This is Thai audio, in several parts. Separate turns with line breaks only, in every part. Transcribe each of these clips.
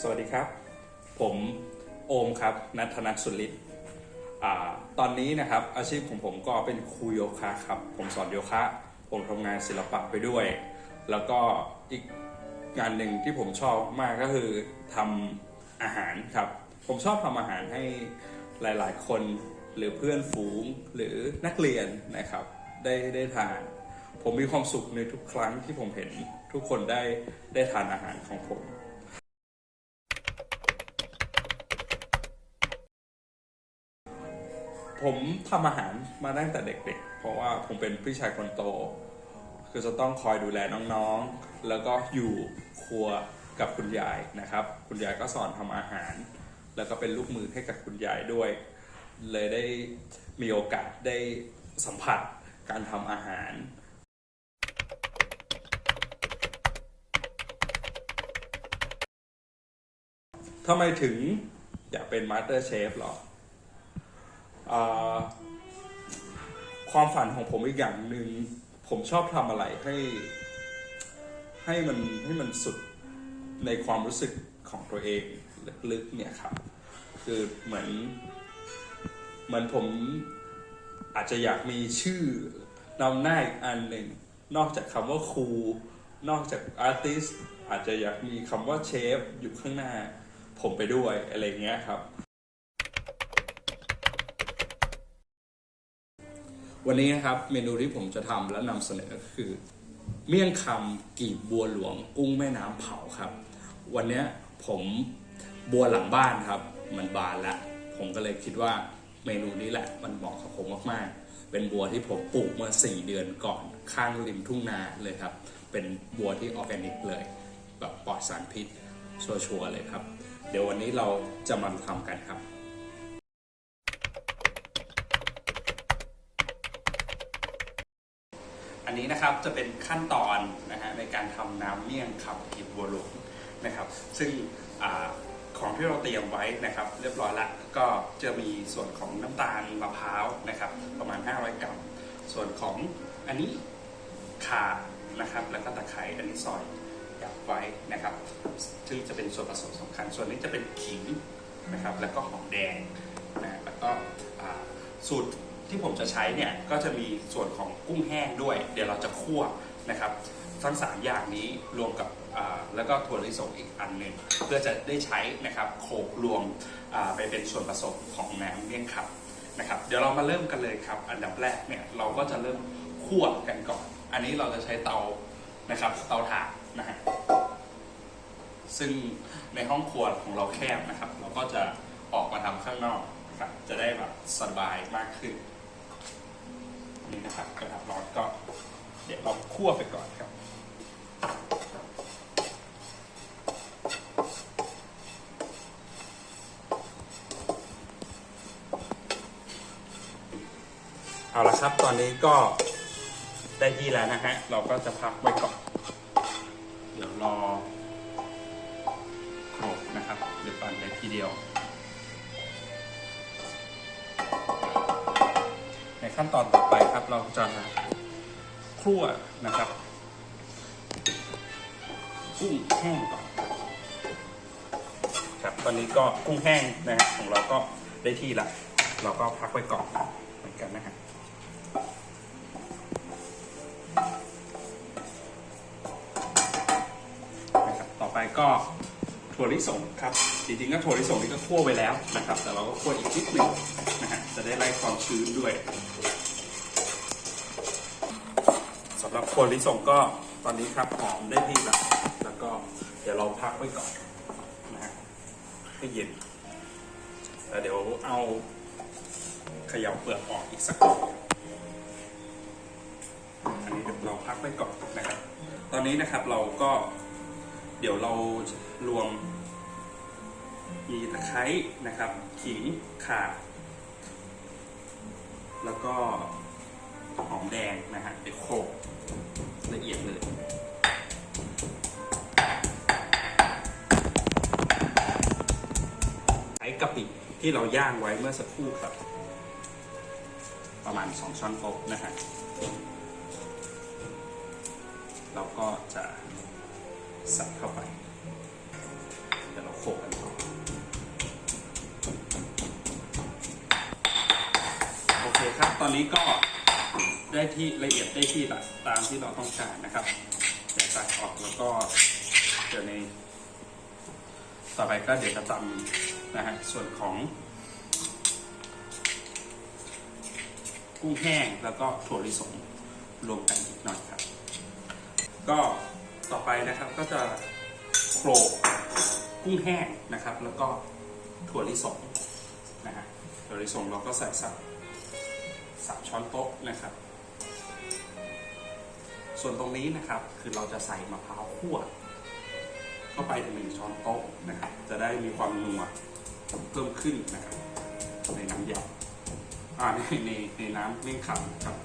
สวัสดีครับ ผมโอมครับนัทนัทสุริตอ่าตอนนี้นะครับอาชีพของผมก็เป็นครูโยคะครับ ผมสอนโยคะ ผมทำงานศิลปะไปด้วย แล้วก็อีกงานหนึ่งที่ผมชอบมากก็คือทำอาหารครับ ผมชอบทำอาหารให้หลาย ๆ คนหรือเพื่อนฝูงหรือนักเรียนนะครับได้ได้ทาน ผมมีความสุขในทุกครั้งที่ผมเห็นทุกคนได้ได้ทานอาหารของผม ผมทำอาหารมาตั้งแต่เด็กๆ เพราะว่าผมเป็นพี่ชายคนโต คือจะต้องคอยดูแลน้องๆ แล้วก็อยู่ครัวกับคุณยายนะครับ คุณยายก็สอนทำอาหาร แล้วก็เป็นลูกมือให้กับคุณยายด้วย เลยได้มีโอกาสได้สัมผัสการทำอาหารทำไมถึงอยากเป็นมาสเตอร์เชฟหรอ ความฝันของผมอีกอย่างหนึ่งผมชอบทำอะไรให้ ให้มันให้มันสุดในความรู้สึกของตัวเองลึกๆเนี่ยครับ คือเหมือน เหมือนผมอาจจะอยากมีชื่อนำหน้าอีกอันหนึ่ง นอกจากคำว่าครูนอกจากอาร์ติสอาจจะอยากมีคำว่าเชฟอยู่ข้างหน้า ผมไปด้วยอะไรเงี้ยครับ วันนี้นะครับเมนูที่ผมจะทำและนำเสนอก็คือ เมี่ยงคำกีบบัวหลวงกุ้งแม่น้ำเผาครับ วันนี้ผมบัวหลังบ้านครับ มันบานแล้วผมก็เลยคิดว่าเมนูนี้แหละมันเหมาะกับผมมากๆ เป็นบัวที่ผมปลูกเมื่อ 4 เดือนก่อนข้างริมทุ่งนาเลยครับ เป็นบัวที่ออร์แกนิกเลย แบบปลอดสารพิษชัวร์ๆเลยครับ เดี๋ยววันนี้เราจะมาทำกันครับ อั นนี้นะครับจะเป็นขั้นตอนนะฮะในการทำน้ำเมี่ยงขับกีบบัวหลวงนะครับ ซึ่งอของที่เราเตรียมไว้นะครับ เรียบร้อยละก็จะมีส่วนของน้ำตาลมะพร้าวนะครับ ประมาณ 500 กรัม ส่วนของอันนี้ข่านะครับ แล้วก็ตะไคร้อันนี้ซอยหยับไว้นะครับ ซึ่งจะเป็นส่วนผสมสำคัญ ส่วนนี้จะเป็นขิงนะครับ แล้วก็หอมแดงนะแล้วก็สูตร ที่ผมจะใช้เนี่ยก็จะมีส่วนของกุ้งแห้งด้วย เดี๋ยวเราจะคั่วนะครับ ทั้ง 3 อย่างนี้รวมกับแล้วก็ถั่วลิสงอีกอันหนึ่งเพื่อจะได้ใช้นะครับโขลกรวมไปเป็นส่วนผสมของน้ำเมี่ยงคำนะครับ เดี๋ยวเรามาเริ่มกันเลยครับ อันดับแรกเนี่ยเราก็จะเริ่มคั่วกันก่อน อันนี้เราจะใช้เตานะครับเตาถ่านนะฮะซึ่งในห้องครัวของเราแคบนะครับ เราก็จะออกมาทำข้างนอกนะครับจะได้แบบสบายมากขึ้น นี่นะครับกระทะร้อนก็เดี๋ยวเราคั่วไปก่อนครับ เอาละครับตอนนี้ก็ได้ที่แล้วนะฮะ เราก็จะพักไว้ก่อน เดี๋ยวรอโขลกนะครับหรือปั่นไปทีเดียว ขั้นตอนต่อไปครับ เราจะคลั่วนะครับกุ้งแห้งก่อนครับ ตอนนี้ก็กุ้งแห้งนะฮะของเราก็ได้ที่ละ เราก็พักไว้ก่อนเหมือนกันนะฮะนะครับต่อไปก็ ถั่วลิสงครับ จริงๆก็ถั่วลิสงนี่ก็คั่วไว้แล้วนะครับ แต่เราก็คั่วอีกนิดหนึ่งนะฮะจะได้ไล่ความชื้นด้วยสำหรับถั่วลิสงก็ตอนนี้ครับหอมได้ที่แล้วแล้วก็เดี๋ยวเราพักไว้ก่อนนะฮะให้เย็นแล้วเดี๋ยวเอาเขย่าเปลือกออกอีกสักหน่อยอันนี้เดี๋ยวเราพักไว้ก่อนนะครับ ตอนนี้นะครับเราก็เดี๋ยวเรา รวม มีตะไคร้นะครับ ขิงข่า แล้วก็หอมแดงนะฮะไปโขลกละเอียดเลยใช้กะปิที่เราย่างไว้เมื่อสักครู่ครับ ประมาณ 2 ช้อนโต๊ะนะฮะเราก็จะใส่เข้าไป โขกกันต่อโอเคครับ ตอนนี้ก็ได้ที่ละเอียดได้ที่ละตามที่เราต้องการนะครับเดี๋ยวตัดออกแล้วก็เดี๋ยวในต่อไปก็เดี๋ยวจะตำนะฮะส่วนของ กุ้งแห้งแล้วก็ถั่วลิสงรวมกันอีกหน่อยครับ ก็ต่อไปนะครับก็จะโขลก กุ้งแห้งนะครับ แล้วก็ถั่วลิสงนะฮะถั่วลิสงเราก็ใส่สักสามช้อนโต๊ะนะครับ ส่วนตรงนี้นะครับคือเราจะใส่มะพร้าวคั่วเข้าไปหนึ่งช้อนโต๊ะนะครับ จะได้มีความนัวเพิ่มขึ้นนะครับ ในน้ำยำอ่าในในในน้ำเมี่ยงคำนะครับ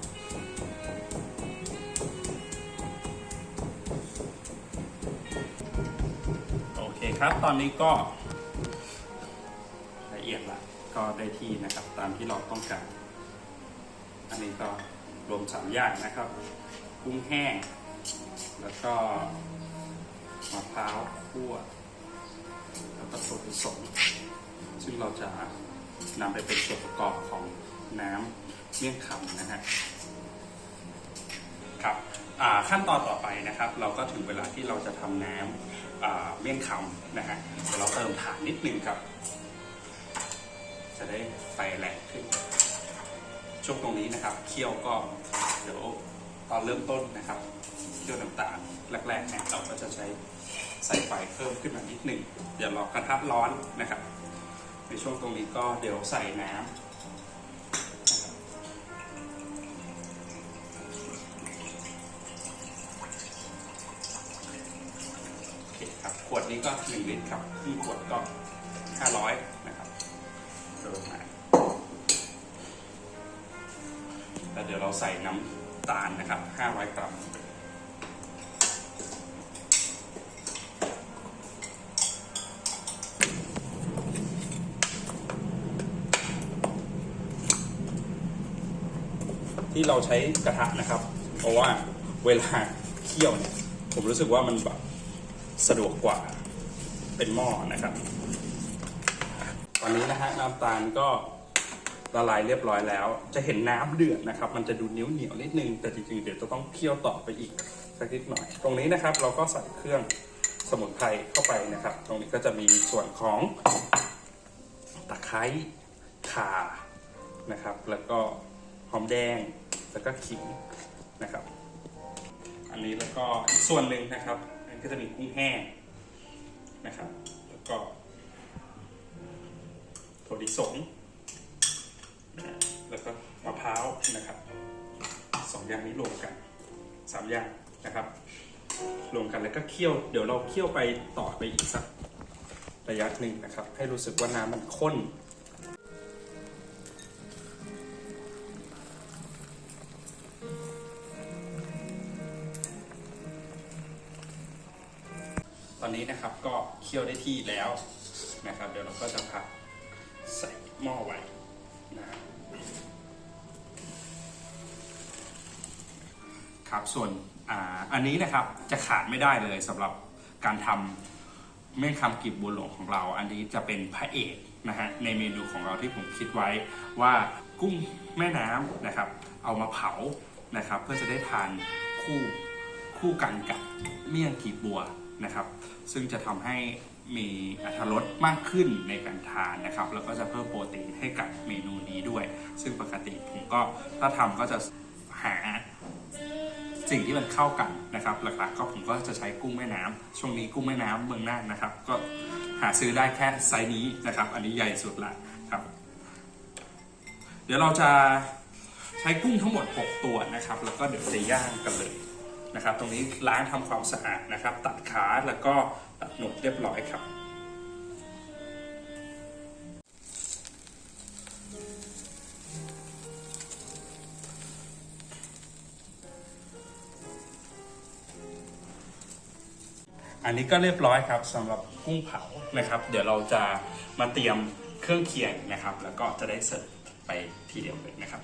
ครับ ตอนนี้ก็ละเอียดละก็ได้ที่นะครับ ตามที่เราต้องการ อันนี้ก็รวมสามอย่างนะครับ กุ้งแห้ง แล้วก็มะพร้าวคั่ว แล้วก็ส่วนผสม ซึ่งเราจะนำไปเป็นส่วนประกอบของน้ำเมี่ยงคำนะฮะครับขั้นตอนต่อไปนะครับ เราก็ถึงเวลาที่เราจะทำน้ำ เมี่ยงคำนะฮะเดี๋ยวเราเติมถ่านนิดนึงครับ จะได้ไฟแรงขึ้น ช่วงตรงนี้นะครับ เคี่ยวก็เดี๋ยวตอนเริ่มต้นนะครับเคี่ยวน้ำตาลแรกๆเนี่ยเราก็จะใช้ใส่ไฟเพิ่มขึ้นมานิดหนึ่ง เดี๋ยวรอกระทะร้อนนะครับ ในช่วงตรงนี้ก็เดี๋ยวใส่น้ำ ขวดนี้ก็1ลิตรครับครึ่ขวดก็ 500 นะครับเติมมาแล้วเดี๋ยวเราใส่น้ำตาลนะครับ 500 กรัมที่เราใช้กระทะนะครับ เพราะว่าเวลาเคี่ยวเนี่ย ผมรู้สึกว่ามันแบบ สะดวกกว่าเป็นหม้อนะครับ ตอนนี้นะฮะน้ำตาลก็ละลายเรียบร้อยแล้ว จะเห็นน้ำเดือดนะครับ มันจะดูเหนียวเหนียวนิดนึง แต่จริงๆ เดี๋ยวจะต้องเคี่ยวต่อไปอีกสักนิดหน่อย ตรงนี้นะครับ เราก็ใส่เครื่องสมุนไพรเข้าไปนะครับ ตรงนี้ก็จะมีส่วนของตะไคร้ข่านะครับ แล้วก็หอมแดง แล้วก็ขิงนะครับ อันนี้แล้วก็อีกส่วนหนึ่งนะครับ ก็จะมีกุ้งแห้งนะครับ แล้วก็ถั่วลิสงแล้วก็มะพร้าวนะครับสองอย่างนี้รวมกันสามอย่างนะครับ รวมกันแล้วก็เคี่ยว เดี๋ยวเราเคี่ยวไปต่อไปอีกสักระยะหนึ่งนะครับ ให้รู้สึกว่าน้ำมันข้น อนนี้นะครับก็เคี่ยวได้ที่แล้วนะครับ เดี๋ยวเราก็จะพักใส่หม้อไว้นะครับส่วนออันนี้นะครับจะขาดไม่ได้เลยสำหรับการทำเมี่ยงคำกีบบัวหลวงของเรา อันนี้จะเป็นพระเอกนะฮะในเมนูของเราที่ผมคิดไว้ว่ากุ้งแม่น้ำนะครับ เอามาเผานะครับ เพื่อจะได้ทานคู่คู่กันกับเมี่ยงกีบบัว นะครับ ซึ่งจะทำให้มีอรรถรสมากขึ้นในการทานนะครับ แล้วก็จะเพิ่มโปรตีนให้กับเมนูนี้ด้วย ซึ่งปกติผมก็ถ้าทำก็จะหาสิ่งที่มันเข้ากันนะครับ หลักๆก็ผมก็จะใช้กุ้งแม่น้ำช่วงนี้กุ้งแม่น้ำเมืองน่านนะครับ ก็หาซื้อได้แค่ไซส์นี้นะครับ อันนี้ใหญ่สุดละครับ เดี๋ยวเราจะใช้กุ้งทั้งหมด 6 ตัวนะครับ แล้วก็เดี๋ยวจะย่างกันเลย นะครับ ตรงนี้ล้างทำความสะอาดนะครับ ตัดขาแล้วก็ตัดหนวดเรียบร้อยครับอันนี้ก็เรียบร้อยครับสำหรับกุ้งเผานะครับ เดี๋ยวเราจะมาเตรียมเครื่องเคียงนะครับ แล้วก็จะได้เสิร์ฟไปทีเดียวเลยนะครับ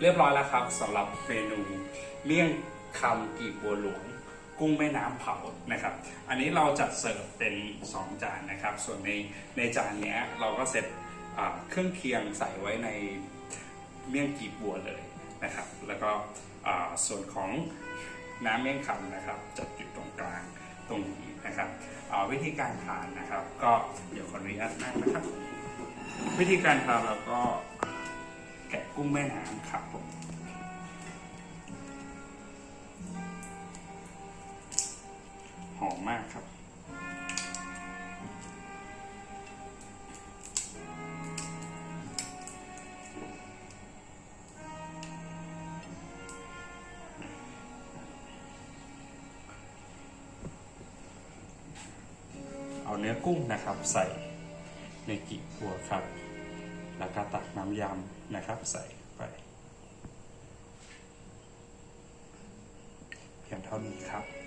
เรียบร้อยแล้วครับสำหรับเมนูเมี่ยงคำกีบบัวหลวง กุ้งแม่น้ำเผานะครับ อันนี้เราจัดเสิร์ฟเป็น 2 จานนะครับ ส่วนในในจานนี้เราก็เซตอ่าเครื่องเคียงใส่ไว้ในเมี่ยงกีบบัวเลยนะครับ แล้วก็ส่วนของน้ำเมี่ยงคำนะครับจัดอยู่ตรงกลางตรงนี้นะครับวิธีการทานนะครับ ก็เดี๋ยวขออนุญาตนั่งนะครับ วิธีการทานเราก็ กุ้งแม่น้ำครับผมหอมมากครับ เอาเนื้อกุ้งนะครับใส่ในกีบบัวครับ แล้วก็ตักน้ำยำ นะครับ ใส่ไปเพียงเท่านี้ครับ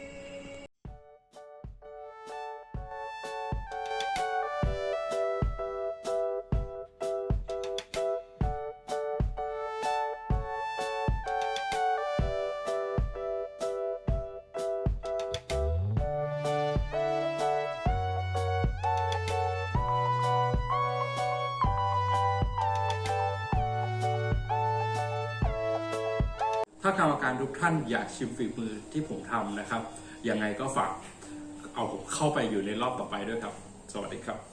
ถ้ากรรมการทุกท่านอยากชิมฝีมือที่ผมทำนะครับ ยังไงก็ฝากเอาผมเข้าไปอยู่ในรอบต่อไปด้วยครับ สวัสดีครับ